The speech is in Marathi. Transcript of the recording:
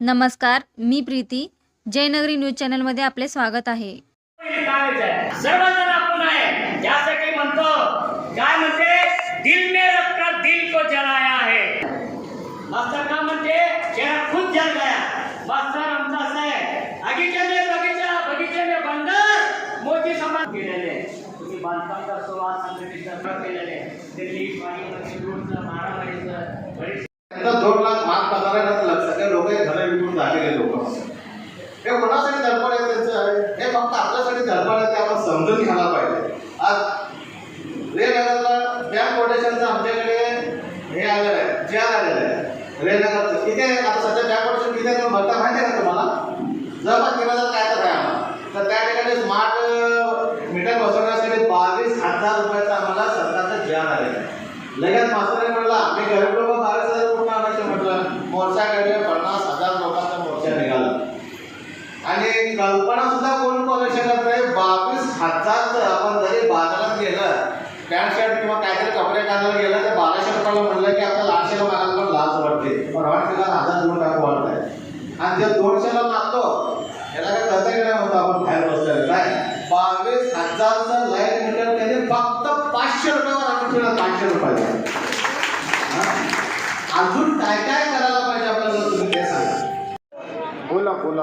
नमस्कार मी प्रीती. जयनगरी न्यूज चॅनलमध्ये आपले स्वागत आहे. सर्वजण आपण आहे. त्यासाठी म्हणतो. काय म्हणते? दिल में रखकर दिल को जलाया है. मास्तर का म्हणते? चेहरा खुद जल गया. मास्तर आमचा असं आहे. आगीचे में बगीचा बगीचे में बंदर मोठी समाज केलेले. तुम्ही बांधकामचा सुरुवात संघटित केलेले. दिल्ली पाणी रोडचं मारामारीचं बरीच झालेले हे कोणासाठी धडपड आहे त्यांचं? हे फक्त आपल्यासाठी धडपड आहे ते आपण समजून घ्यायला पाहिजे. आज रेनगरला बँक कोटेशनचं आमच्याकडे हे आलेलं आहे जे आलेलं आहे. रेनगरचं किती आहे आता सध्या बँक कोटेशन किती आहे? भरता माहिती आहे का तुम्हाला? जवळपास तीन हजार काय तर काय आम्हाला. तर त्या ठिकाणी स्मार्ट मीटर बसवण्यासाठी बावीस हजार रुपयाचा आम्हाला सरकारचं ज्ञान आलेलं आहे. लगेच मास्तरांनी म्हटलं आम्ही गरीब लोक बावीस हजार कुठं आणायचं म्हटलं? मोर्चाकडे. कल्पना सुद्धा कोण करू शकत नाही. बावीस हजारचं आपण जरी बाजारात गेलं पॅन्ट शर्ट किंवा काहीतरी कपडे घालायला गेलं तर बाराशे रुपयाला म्हणलं की आपल्याला आठशेला मागायला पण लाच वाटते. पण वाटते का हजार दोन टाकू वाटत आणि जे दोनशेला मागतो याला काय खर्च केला होतो आपण बाहेर बसलेलं नाही. बावीस हजारचं लाइट मीटर त्यांनी फक्त पाचशे रुपयावर आपण ठेवलं पाचशे रुपयाचं हा? अजून काय काय करायला पाहिजे आपल्याला तुम्ही ते सांगा. बोला बोला.